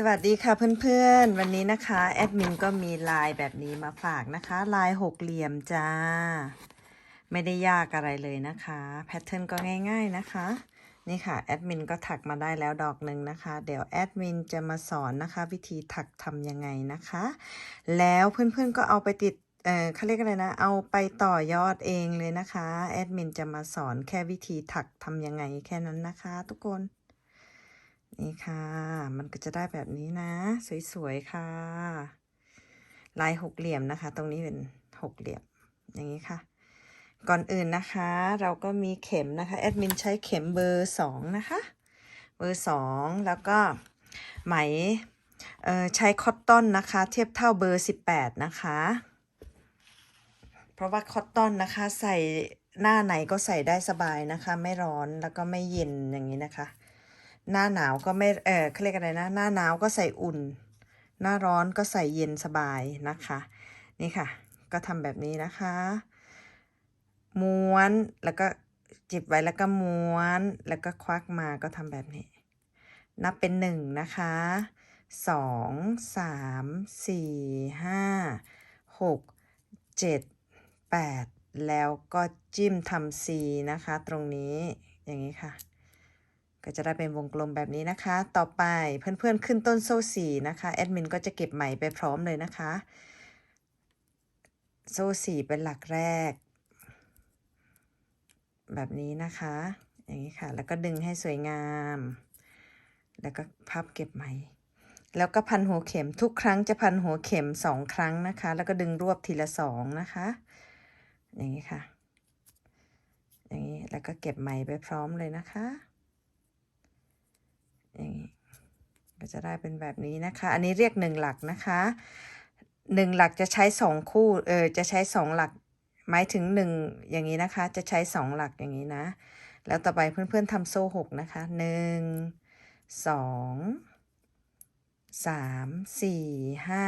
สวัสดีค่ะเพื่อนๆ วันนี้นะคะแอดมินก็มีลายแบบนี้มาฝากนะคะ ลายหกเหลี่ยมจ้า ไม่ได้ยากอะไรเลยนะคะ แพทเทิร์นก็ง่าย ๆนะคะ นี่ค่ะแอดมินก็ถักมาได้แล้วดอกหนึ่งนะคะ เดี๋ยวแอดมินจะมาสอนนะคะ วิธีถักทำยังไงนะคะ แล้วเพื่อนๆก็เอาไปติดเออเขาเรียกอะไรนะ เอาไปต่อยอดเองเลยนะคะ แอดมินจะมาสอนแค่วิธีถักทำยังไงแค่นั้นนะคะ ทุกคน นี่ค่ะ มันก็จะได้แบบนี้นะ สวยๆค่ะ ลายหกเหลี่ยมนะคะ ตรงนี้เป็นหกเหลี่ยมอย่างนี้ค่ะ ก่อนอื่นนะคะ เราก็มีเข็มนะคะแอดมินใช้เข็มเบอร์สองนะคะ เบอร์สองแล้วก็ไหมใช้คอตตอนนะคะ เทียบเท่าเบอร์สิบแปดนะคะ เพราะว่าคอตตอนนะคะใส่หน้าไหนก็ใส่ได้สบายนะคะ ไม่ร้อนแล้วก็ไม่เย็นอย่างนี้นะคะ หน้าหนาวก็ไม่เออเขาเรียกอะไรนะ หน้าหนาวก็ใส่อุ่น หน้าร้อนก็ใส่เย็นสบายนะคะ นี่ค่ะ ก็ทำแบบนี้นะคะ ม้วนแล้วก็จิบไว้แล้วก็ม้วนแล้วก็ควักมาก็ทำแบบนี้ นับเป็นหนึ่งนะคะสองสามสี่ห้าหกเจ็ดแปดแล้วก็จิ้มทำ C นะคะ ตรงนี้อย่างนี้ค่ะ ก็จะได้เป็นวงกลมแบบนี้นะคะ ต่อไปเพื่อนๆขึ้นต้นโซ่สี่นะคะแอดมินก็จะเก็บไหมไปพร้อมเลยนะคะ โซ่สี่เป็นหลักแรก แบบนี้นะคะ อย่างนี้ค่ะ แล้วก็ดึงให้สวยงาม แล้วก็พับเก็บไหม แล้วก็พันหัวเข็มทุกครั้งจะพันหัวเข็มสองครั้งนะคะ แล้วก็ดึงรวบทีละสองนะคะ อย่างนี้ค่ะ อย่างนี้แล้วก็เก็บไหมไปพร้อมเลยนะคะ อย่างนี้ก็จะได้เป็นแบบนี้นะคะ อันนี้เรียกหนึ่งหลักนะคะหนึ่งหลักจะใช้สองคู่เออจะใช้สองหลักหมายถึงหนึ่งอย่างนี้นะคะ จะใช้สองหลักอย่างนี้นะ แล้วต่อไปเพื่อนๆทำโซ่หกนะคะหนึ่งสองสามสี่ห้า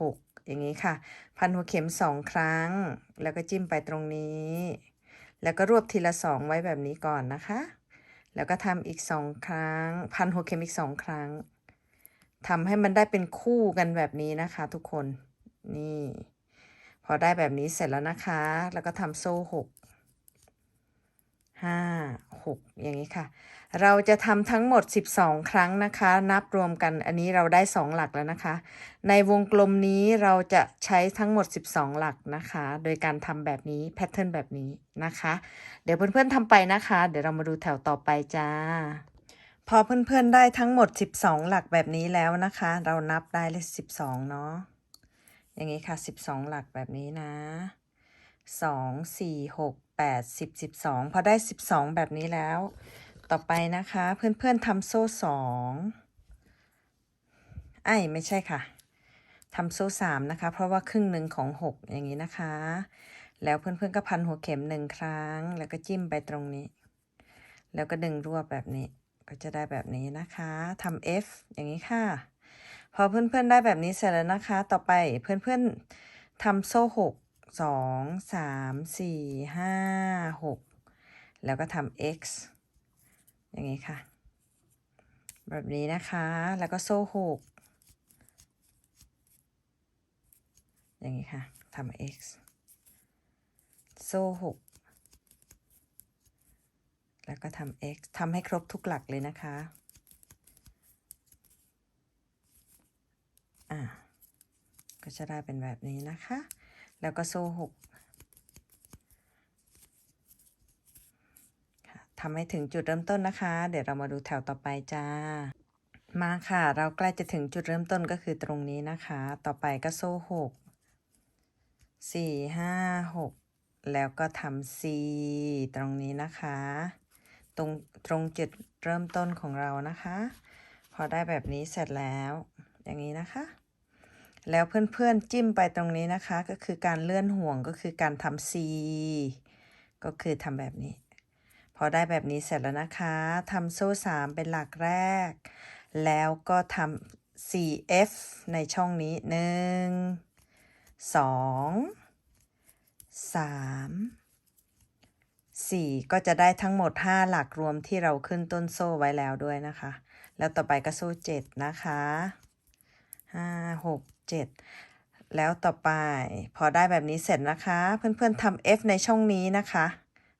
หกอย่างนี้ค่ะ พันหัวเข็มสองครั้ง แล้วก็จิ้มไปตรงนี้ แล้วก็รวบทีละสองไว้แบบนี้ก่อนนะคะ แล้วก็ทำอีกสองครั้ง พันหัวเข็มอีกสองครั้งทำให้มันได้เป็นคู่กันแบบนี้นะคะทุกคนนี่ พอได้แบบนี้เสร็จแล้วนะคะ แล้วก็ทำโซ่หก ห้าหกอย่างนี้ค่ะ เราจะทำทั้งหมด 12 ครั้งนะคะ นับรวมกันอันนี้เราได้ 2 หลักแล้วนะคะ ในวงกลมนี้เราจะใช้ทั้งหมด 12 หลักนะคะ โดยการทำแบบนี้แพทเทิร์นแบบนี้นะคะ เดี๋ยวเพื่อนๆทำไปนะคะ เดี๋ยวเรามาดูแถวต่อไปจ้า พอเพื่อนๆได้ทั้งหมด 12 หลักแบบนี้แล้วนะคะ เรานับได้เลย12 เนาะอย่างนี้ค่ะ 12 หลักแบบนี้นะ 2 4 6 8 10 12 พอได้ 12 แบบนี้แล้ว ต่อไปนะคะ เพื่อนๆทำโซ่สองไอ้ไม่ใช่ค่ะทำโซ่สามนะคะ เพราะว่าครึ่งหนึ่งของหกอย่างนี้นะคะ แล้วเพื่อนๆก็พันหัวเข็มหนึ่งครั้ง แล้วก็จิ้มไปตรงนี้ แล้วก็ดึงรวบแบบนี้ ก็จะได้แบบนี้นะคะทำ F อย่างนี้ค่ะ พอเพื่อนๆได้แบบนี้เสร็จแล้วนะคะ ต่อไปเพื่อนๆทำโซ่หก สองสามสี่ห้าหกแล้วก็ทำ X อย่างนี้ค่ะ แบบนี้นะคะแล้วก็โซ่หกอย่างนี้ค่ะทำ x โซ่หกแล้วก็ทำ x ทำให้ครบทุกหลักเลยนะคะ อ่า ก็จะได้เป็นแบบนี้นะคะ แล้วก็โซ่หกทำให้ถึงจุดเริ่มต้นนะคะ เดี๋ยวเรามาดูแถวต่อไปจ้า มาค่ะ เราใกล้จะถึงจุดเริ่มต้นก็คือตรงนี้นะคะ ต่อไปก็โซ่หกสี่ห้าหกแล้วก็ทำ C ตรงนี้นะคะ ตรงตรงจุดเริ่มต้นของเรานะคะ พอได้แบบนี้เสร็จแล้ว อย่างนี้นะคะ แล้วเพื่อนๆจิ้มไปตรงนี้นะคะ ก็คือการเลื่อนห่วงก็คือการทำ C ก็คือทำแบบนี้ พอได้แบบนี้เสร็จแล้วนะคะทำโซ่สามเป็นหลักแรก แล้วก็ทำ 4F ในช่องนี้หนึ่งสองสามสี่ก็จะได้ทั้งหมด 5 หลักรวมที่เราขึ้นต้นโซ่ไว้แล้วด้วยนะคะ แล้วต่อไปก็โซ่เจ็ดนะคะห้าหก เจ็ดแล้วต่อไป พอได้แบบนี้เสร็จนะคะ เพื่อนๆทำ F ในช่องนี้นะคะ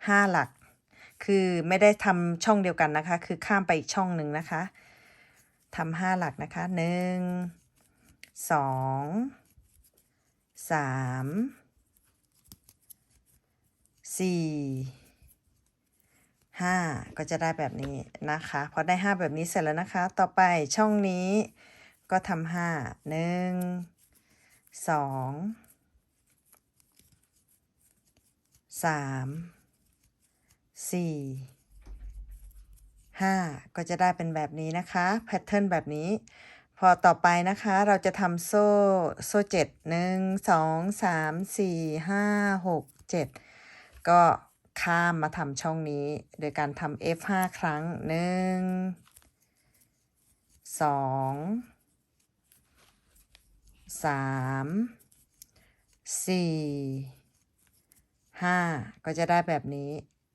ห้าหลัก คือไม่ได้ทำช่องเดียวกันนะคะ คือข้ามไปอีกช่องหนึ่งนะคะทำห้าหลักนะคะหนึ่งสองสามสี่ห้าก็จะได้แบบนี้นะคะ พอได้ห้าแบบนี้เสร็จแล้วนะคะ ต่อไปช่องนี้ ก็ทำห้าหนึ่งสองสามสี่ห้าก็จะได้เป็นแบบนี้นะคะแพทเทิร์นแบบนี้ พอต่อไปนะคะเราจะทำโซ่โซ่เจ็ดหนึ่งสองสามสี่ห้าหกเจ็ดก็ข้ามมาทำช่องนี้ โดยการทำ F ห้าครั้งหนึ่งสอง สามสี่ห้าก็จะได้แบบนี้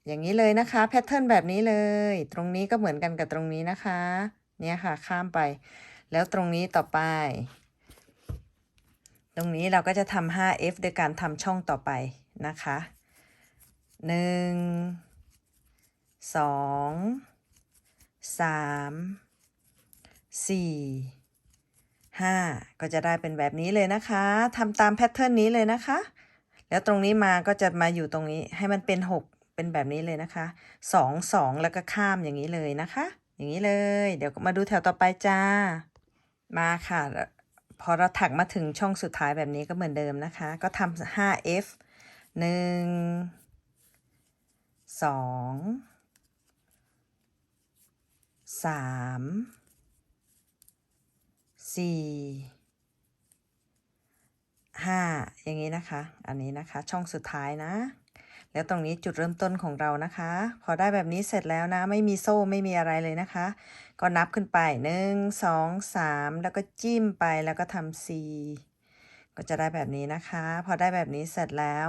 อย่างนี้เลยนะคะ แพทเทิร์นแบบนี้เลย ตรงนี้ก็เหมือนกันกับตรงนี้นะคะ เนี่ยค่ะข้ามไป แล้วตรงนี้ต่อไป ตรงนี้เราก็จะทำ 5F โดยการทำช่องต่อไปนะคะหนึ่งสองสามสี่ ห้าก็จะได้เป็นแบบนี้เลยนะคะทำตามแพทเทิร์นนี้เลยนะคะ แล้วตรงนี้มาก็จะมาอยู่ตรงนี้ให้มันเป็นหกเป็นแบบนี้เลยนะคะสองสองแล้วก็ข้ามอย่างนี้เลยนะคะ อย่างนี้เลย เดี๋ยวมาดูแถวต่อไปจ้า มาค่ะ พอเราถักมาถึงช่องสุดท้ายแบบนี้ก็เหมือนเดิมนะคะ ก็ทำ 5F หนึ่ง สี่ห้าอย่างนี้นะคะ อันนี้นะคะช่องสุดท้ายนะ แล้วตรงนี้จุดเริ่มต้นของเรานะคะ พอได้แบบนี้เสร็จแล้วนะ ไม่มีโซ่ไม่มีอะไรเลยนะคะ ก็นับขึ้นไปหนึ่งสองสามแล้วก็จิ้มไปแล้วก็ทำ C ก็จะได้แบบนี้นะคะ พอได้แบบนี้เสร็จแล้ว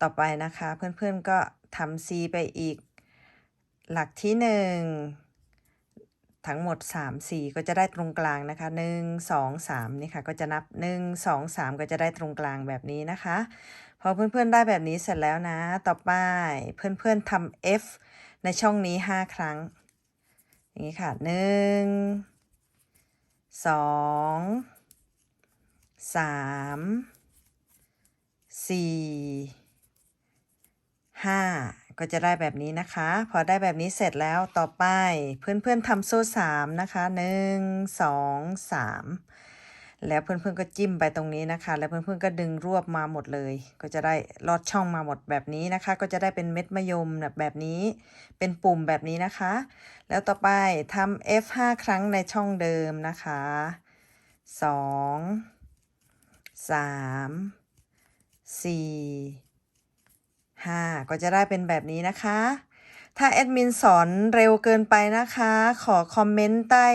ต่อไปนะคะ เพื่อนๆก็ทำ C ไปอีก หลักที่หนึ่ง ทั้งหมด 3 4 ก็จะได้ตรงกลางนะคะ 1 2 3นี่ค่ะก็จะนับ 1 2 3 ก็จะได้ตรงกลางแบบนี้นะคะ พอเพื่อนๆได้แบบนี้เสร็จแล้วนะ ต่อไปเพื่อนๆทำ F ในช่องนี้ 5 ครั้ง อย่างนี้ค่ะหนึ่งสองสามสี่ห้า ก็จะได้แบบนี้นะคะ พอได้แบบนี้เสร็จแล้วต่อไปเพื่อนๆทำโซ่สามนะคะหนึ่งสองสามแล้วเพื่อนๆก็จิ้มไปตรงนี้นะคะ แล้วเพื่อนๆก็ดึงรวบมาหมดเลย ก็จะได้ลอดช่องมาหมดแบบนี้นะคะ ก็จะได้เป็นเม็ดมะยมแบบแบบนี้ เป็นปุ่มแบบนี้นะคะ แล้วต่อไปทำ F 5 ครั้งในช่องเดิมนะคะสอง สามสี่ห้าก็จะได้เป็นแบบนี้นะคะ ถ้าแอดมินสอนเร็วเกินไปนะคะ ขอคอมเมนต์ใต้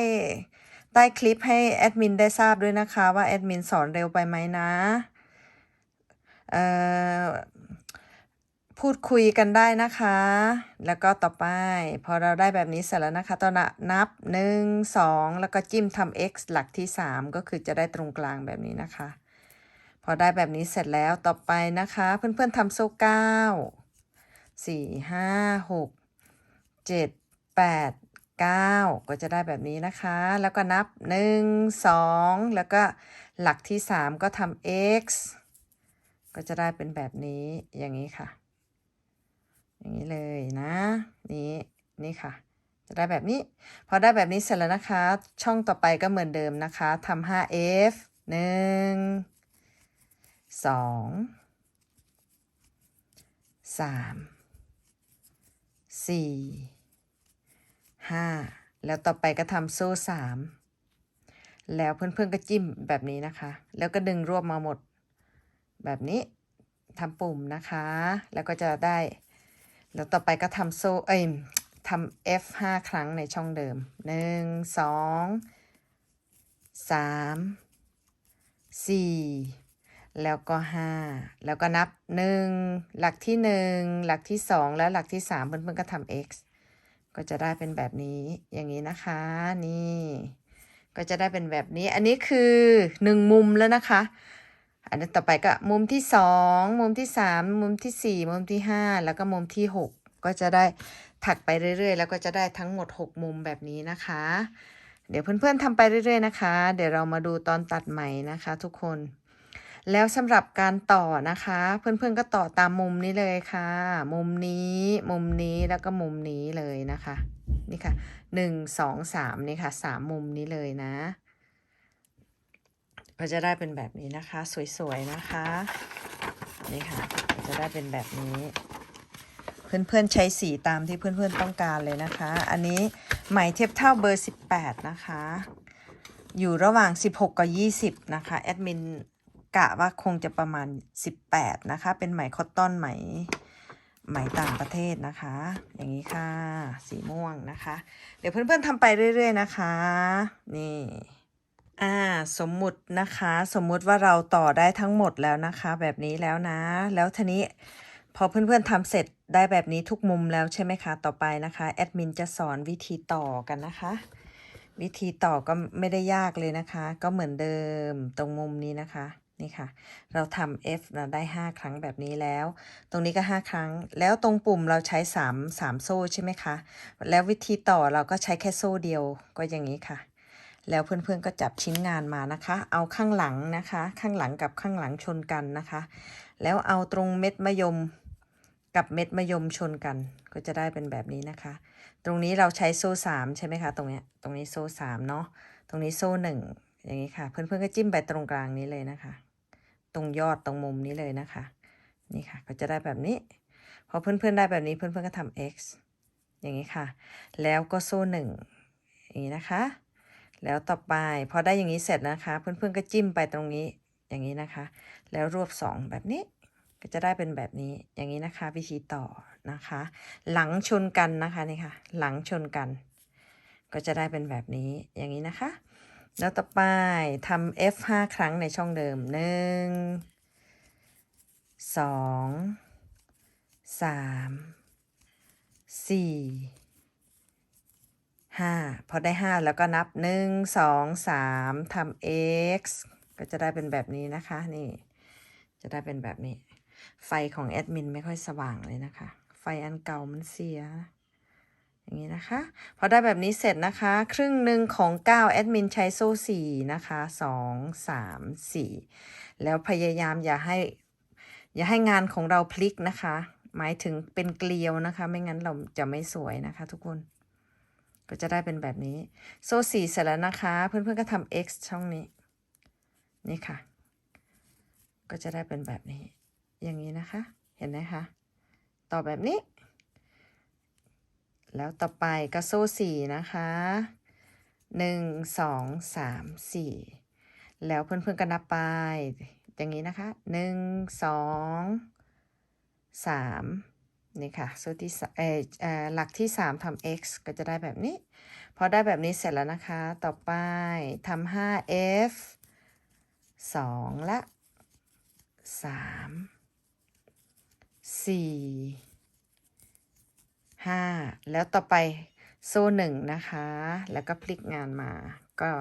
ใต้คลิปให้แอดมินได้ทราบด้วยนะคะว่าแอดมินสอนเร็วไปไหมนะเอ่อพูดคุยกันได้นะคะ แล้วก็ต่อไป พอเราได้แบบนี้เสร็จแล้วนะคะตอนนับ 1 2 แล้วก็จิ้มทำ x หลักที่ 3 ก็คือจะได้ตรงกลางแบบนี้นะคะ พอได้แบบนี้เสร็จแล้วต่อไปนะคะ เพื่อนๆทำโซ่เก้าสี่ห้าหกเจ็ดแปดเก้าก็จะได้แบบนี้นะคะ แล้วก็นับ1 2แล้วก็หลักที่3ก็ทำ x ก็จะได้เป็นแบบนี้อย่างนี้ค่ะ อย่างนี้เลยนะนี่นี่ค่ะ จะได้แบบนี้ พอได้แบบนี้เสร็จแล้วนะคะ ช่องต่อไปก็เหมือนเดิมนะคะทำ 5f หนึ่ง สองสามสี่ห้าแล้วต่อไปก็ทำโซ่สามแล้วเพื่อนๆก็จิ้มแบบนี้นะคะ แล้วก็ดึงรวบมาหมด แบบนี้ทำปุ่มนะคะ แล้วก็จะได้ แล้วต่อไปก็ทำโซ่เอ้ยทำ F 5ครั้งในช่องเดิม 1 2 3 4 แล้วก็ 5 แล้วก็นับ 1 หลักที่ 1 หลักที่ 2 และหลักที่ 3 เพื่อนๆก็ทำ x ก็จะได้เป็นแบบนี้อย่างนี้นะคะ นี่ ก็จะได้เป็นแบบนี้ อันนี้คือหนึ่งมุมแล้วนะคะ อันนี้ต่อไปก็มุมที่สองมุมที่สามมุมที่สี่มุมที่ห้าแล้วก็มุมที่หกก็จะได้ถักไปเรื่อยๆ แล้วก็จะได้ทั้งหมดหกมุมแบบนี้นะคะ เดี๋ยวเพื่อนๆทำไปเรื่อยๆนะคะ เดี๋ยวเรามาดูตอนตัดใหม่นะคะ ทุกคน แล้วสำหรับการต่อนะคะ เพื่อนๆก็ต่อตามมุมนี้เลยค่ะ มุมนี้ มุมนี้แล้วก็มุมนี้เลยนะคะ นี่ค่ะหนึ่งสองสามนี่ค่ะสามมุมนี้เลยนะ ก็จะได้เป็นแบบนี้นะคะ สวยๆนะคะ นี่ค่ะ จะได้เป็นแบบนี้ เพื่อนๆใช้สีตามที่เพื่อนๆต้องการเลยนะคะ อันนี้ไหมเทียบเท่าเบอร์ 18 นะคะ อยู่ระหว่าง 16 กับ 20 นะคะแอดมิน กะว่าคงจะประมาณ 18 นะคะ เป็นไหมคอตตอนไหมไหมต่างประเทศนะคะ อย่างนี้ค่ะ สีม่วงนะคะ เดี๋ยวเพื่อนๆทำไปเรื่อย ๆ นะคะ นี่อ่าสมมุตินะคะ สมมุติว่าเราต่อได้ทั้งหมดแล้วนะคะ แบบนี้แล้วนะ แล้วทีนี้พอเพื่อนๆทำเสร็จได้แบบนี้ทุกมุมแล้วใช่ไหมคะ ต่อไปนะคะแอดมินจะสอนวิธีต่อกันนะคะ วิธีต่อก็ไม่ได้ยากเลยนะคะ ก็เหมือนเดิมตรงมุมนี้นะคะ นี่ค่ะ เราทำ F เราได้ 5 ครั้งแบบนี้แล้ว ตรงนี้ก็ 5 ครั้ง แล้วตรงปุ่มเราใช้ 3 3 โซ่ใช่ไหมคะ แล้ววิธีต่อเราก็ใช้แค่โซ่เดียวก็อย่างนี้ค่ะ แล้วเพื่อนๆก็จับชิ้นงานมานะคะ เอาข้างหลังนะคะ ข้างหลังกับข้างหลังชนกันนะคะ แล้วเอาตรงเม็ดมะยมกับเม็ดมะยมชนกัน ก็จะได้เป็นแบบนี้นะคะ ตรงนี้เราใช้โซ่สามใช่ไหมคะ ตรงเนี้ยตรงนี้โซ่สามเนาะตรงนี้โซ่หนึ่งอย่างนี้ค่ะ เพื่อนๆก็จิ้มไปตรงกลางนี้เลยนะคะ ตรงยอดตรงมุมนี้เลยนะคะ นี่ค่ะ ก็จะได้แบบนี้ พอเพื่อนๆได้แบบนี้เพื่อนๆก็ทำ x อย่างนี้ค่ะ แล้วก็โซ่หนึ่งอย่างนี้นะคะ แล้วต่อไปพอได้อย่างนี้เสร็จนะคะ เพื่อนๆก็จิ้มไปตรงนี้อย่างนี้นะคะ แล้วรวบสองแบบนี้ก็จะได้เป็นแบบนี้อย่างนี้นะคะ วิธีต่อนะคะ หลังชนกันนะคะนี่ค่ะ หลังชนกัน ก็จะได้เป็นแบบนี้อย่างนี้นะคะ แล้วต่อไปทำ F 5ครั้งในช่องเดิมหนึ่งสองสามสี่ห้าพอได้ห้าแล้วก็นับหนึ่งสองสามทำ x ก็จะได้เป็นแบบนี้นะคะนี่ จะได้เป็นแบบนี้ ไฟของแอดมินไม่ค่อยสว่างเลยนะคะ ไฟอันเก่ามันเสีย อย่างนี้นะคะ พอได้แบบนี้เสร็จนะคะ ครึ่งหนึ่งของ9แอดมินใช้โซ่4นะคะ 2 3 4 แล้วพยายามอย่าให้ อย่าให้งานของเราพลิกนะคะ หมายถึงเป็นเกลียวนะคะ ไม่งั้นเราจะไม่สวยนะคะ ทุกคนก็จะได้เป็นแบบนี้ โซ่4เสร็จแล้วนะคะ เพื่อนๆก็ทำ x ช่องนี้ นี่ค่ะ ก็จะได้เป็นแบบนี้ อย่างนี้นะคะ เห็นไหมคะ ต่อแบบนี้ แล้วต่อไปก็โซ่สี่นะคะหนึ่งสองสามสี่แล้วเพื่อนๆก็นับไป อย่างนี้นะคะหนึ่งสองสามนี่ค่ะโซ่ที่สเออเอ่อหลักที่สามทำ x ก็จะได้แบบนี้ พอได้แบบนี้เสร็จแล้วนะคะ ต่อไปทำห้า f สองและสา มสี่ห้าแล้วต่อไปโซ่หนึ่งนะคะ แล้วก็พลิกงานมา ก็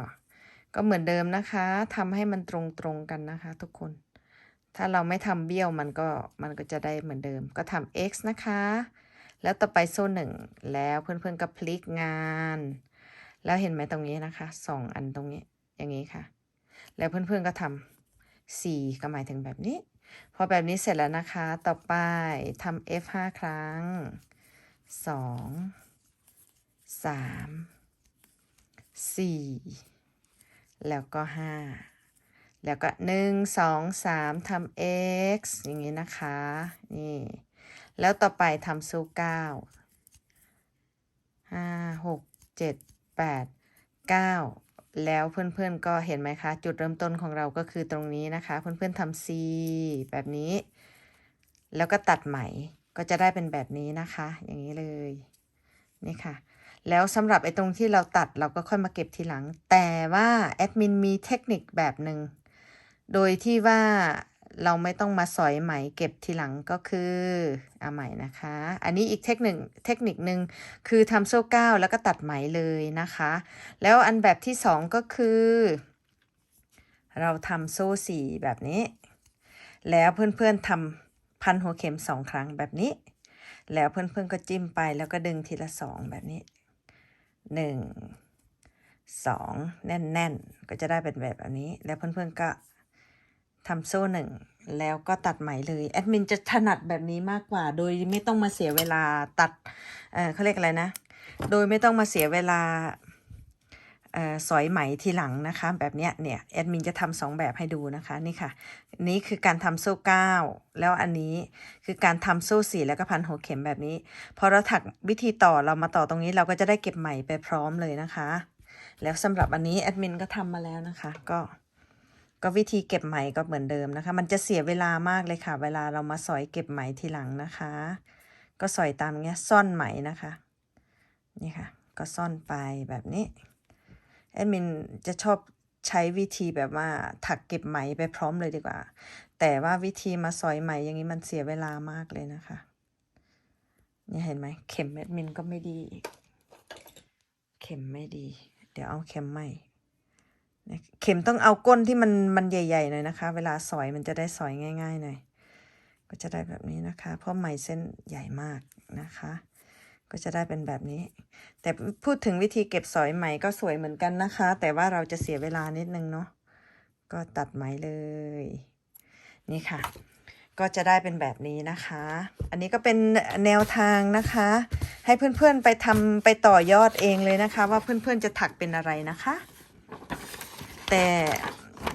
ก็เหมือนเดิมนะคะทำให้มันตรงตรงกันนะคะ ทุกคน ถ้าเราไม่ทำเบี้ยวมันก็มันก็จะได้เหมือนเดิม ก็ทำ x นะคะ แล้วต่อไปโซ่หนึ่งแล้วเพื่อนๆก็พลิกงาน แล้วเห็นไหมตรงนี้นะคะสองอันตรงนี้อย่างนี้ค่ะ แล้วเพื่อนๆก็ทำสี่ก็หมายถึงแบบนี้ พอแบบนี้เสร็จแล้วนะคะ ต่อไปทำ f 5 ครั้ง สองสามสี่แล้วก็ห้าแล้วก็หนึ่งสองสามทำ x อย่างนี้นะคะ นี่ แล้วต่อไปทำสู้เก้าห้าหกเจ็ดแปดเก้าแล้วเพื่อนๆก็เห็นไหมคะ จุดเริ่มต้นของเราก็คือตรงนี้นะคะ เพื่อนๆทำ C แบบนี้ แล้วก็ตัดไหม ก็จะได้เป็นแบบนี้นะคะ อย่างนี้เลยนี่ค่ะ แล้วสำหรับไอ้ตรงที่เราตัดเราก็ค่อยมาเก็บทีหลัง แต่ว่าแอดมินมีเทคนิคแบบหนึ่งโดยที่ว่าเราไม่ต้องมาสอยไหมเก็บทีหลังก็คือเอาใหม่นะคะ อันนี้อีกเทคนิคเทคนิคหนึ่งคือทำโซ่เก้าแล้วก็ตัดไหมเลยนะคะ แล้วอันแบบที่สองก็คือ เราทำโซ่สี่แบบนี้ แล้วเพื่อนๆทำ พันหัวเข็มสองครั้งแบบนี้ แล้วเพื่อนๆก็จิ้มไปแล้วก็ดึงทีละสองแบบนี้หนึ่งสองแน่นๆ ก็จะได้เป็นแบบนี้ แล้วเพื่อนๆก็ทำโซ่หนึ่งแล้วก็ตัดไหมเลยแอดมินจะถนัดแบบนี้มากกว่า โดยไม่ต้องมาเสียเวลาตัดเออเขาเรียกอะไรนะ โดยไม่ต้องมาเสียเวลา สอยไหมทีหลังนะคะ แบบเนี้ยเนี่ยแอดมินจะทำสองแบบให้ดูนะคะนี่ค่ะ นี่คือการทำโซ่เก้าแล้วอันนี้คือการทำโซ่สี่แล้วก็พันหัวเข็มแบบนี้พอเราถักวิธีต่อเรามาต่อตรงนี้เราก็จะได้เก็บไหมไปพร้อมเลยนะคะ แล้วสำหรับอันนี้แอดมินก็ทำมาแล้วนะคะ ก็ก็วิธีเก็บไหมก็เหมือนเดิมนะคะ มันจะเสียเวลามากเลยค่ะ เวลาเรามาสอยเก็บไหมทีหลังนะคะ ก็สอยตามเงี้ยซ่อนไหมนะคะ นี่ค่ะ ก็ซ่อนไปแบบนี้ แอดมินจะชอบใช้วิธีแบบว่าถักเก็บไหมไปพร้อมเลยดีกว่า แต่ว่าวิธีมาสอยไหมอย่างนี้มันเสียเวลามากเลยนะคะนี่เห็นไหมเข็มแอดมินก็ไม่ดีอีกเข็มไม่ดี เดี๋ยวเอาเข็มใหม่เข็มต้องเอาก้นที่มันมันใหญ่ๆหน่อยนะคะ เวลาสอยมันจะได้สอยง่ายๆหน่อยก็จะได้แบบนี้นะคะ เพราะไหมเส้นใหญ่มากนะคะ ก็จะได้เป็นแบบนี้ แต่พูดถึงวิธีเก็บสอยไหมก็สวยเหมือนกันนะคะ แต่ว่าเราจะเสียเวลานิดนึงเนาะก็ตัดไหมเลย นี่ค่ะ ก็จะได้เป็นแบบนี้นะคะ อันนี้ก็เป็นแนวทางนะคะ ให้เพื่อนๆไปทำไปต่อยอดเองเลยนะคะ ว่าเพื่อนๆจะถักเป็นอะไรนะคะ แต่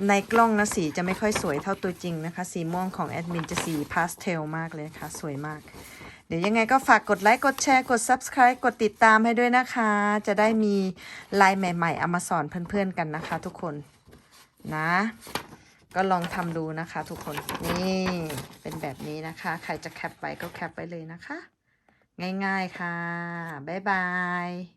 ในกล้องนะสีจะไม่ค่อยสวยเท่าตัวจริงนะคะ สีม่วงของแอดมินจะสีพาสเทลมากเลยค่ะ สวยมาก เดี๋ยวยังไงก็ฝากกดไลค์ กดแชร์ กด Subscribe กดติดตามให้ด้วยนะคะ จะได้มีลายใหม่ๆเอามาสอนเพื่อนๆกันนะคะ ทุกคนนะ ก็ลองทำดูนะคะ ทุกคนนี่เป็นแบบนี้นะคะ ใครจะแคปไปก็แคปไปเลยนะคะ ง่ายๆค่ะ บ๊ายบาย